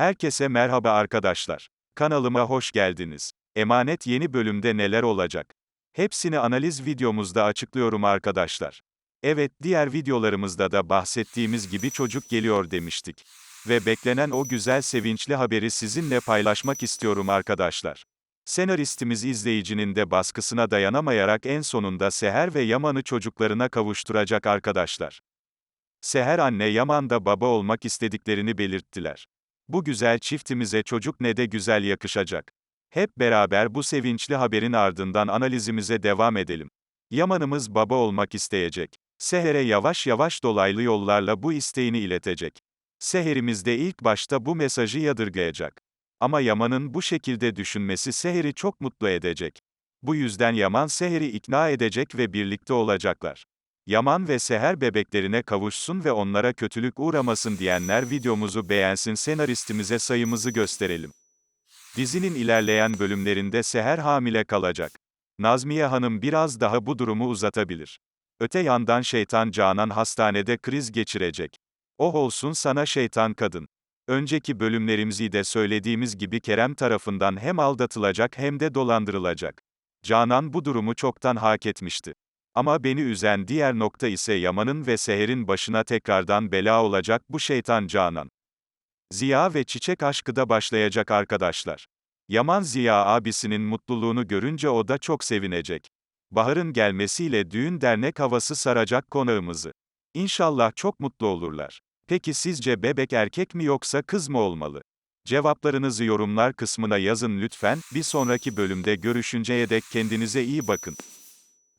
Herkese merhaba arkadaşlar. Kanalıma hoş geldiniz. Emanet yeni bölümde neler olacak? Hepsini analiz videomuzda açıklıyorum arkadaşlar. Evet, diğer videolarımızda da bahsettiğimiz gibi çocuk geliyor demiştik. Ve beklenen o güzel sevinçli haberi sizinle paylaşmak istiyorum arkadaşlar. Senaristimiz izleyicinin de baskısına dayanamayarak en sonunda Seher ve Yaman'ı çocuklarına kavuşturacak arkadaşlar. Seher anne Yaman da baba olmak istediklerini belirttiler. Bu güzel çiftimize çocuk ne de güzel yakışacak. Hep beraber bu sevinçli haberin ardından analizimize devam edelim. Yaman'ımız baba olmak isteyecek. Seher'e yavaş yavaş dolaylı yollarla bu isteğini iletecek. Seher'imiz de ilk başta bu mesajı yadırgayacak. Ama Yaman'ın bu şekilde düşünmesi Seher'i çok mutlu edecek. Bu yüzden Yaman Seher'i ikna edecek ve birlikte olacaklar. Yaman ve Seher bebeklerine kavuşsun ve onlara kötülük uğramasın diyenler videomuzu beğensin senaristimize sayımızı gösterelim. Dizinin ilerleyen bölümlerinde Seher hamile kalacak. Nazmiye Hanım biraz daha bu durumu uzatabilir. Öte yandan şeytan Canan hastanede kriz geçirecek. Oh olsun sana şeytan kadın. Önceki bölümlerimizde de söylediğimiz gibi Kerem tarafından hem aldatılacak hem de dolandırılacak. Canan bu durumu çoktan hak etmişti. Ama beni üzen diğer nokta ise Yaman'ın ve Seher'in başına tekrardan bela olacak bu şeytan Canan. Ziya ve Çiçek aşkı da başlayacak arkadaşlar. Yaman Ziya abisinin mutluluğunu görünce o da çok sevinecek. Baharın gelmesiyle düğün dernek havası saracak konağımızı. İnşallah çok mutlu olurlar. Peki sizce bebek erkek mi yoksa kız mı olmalı? Cevaplarınızı yorumlar kısmına yazın lütfen. Bir sonraki bölümde görüşünceye dek kendinize iyi bakın.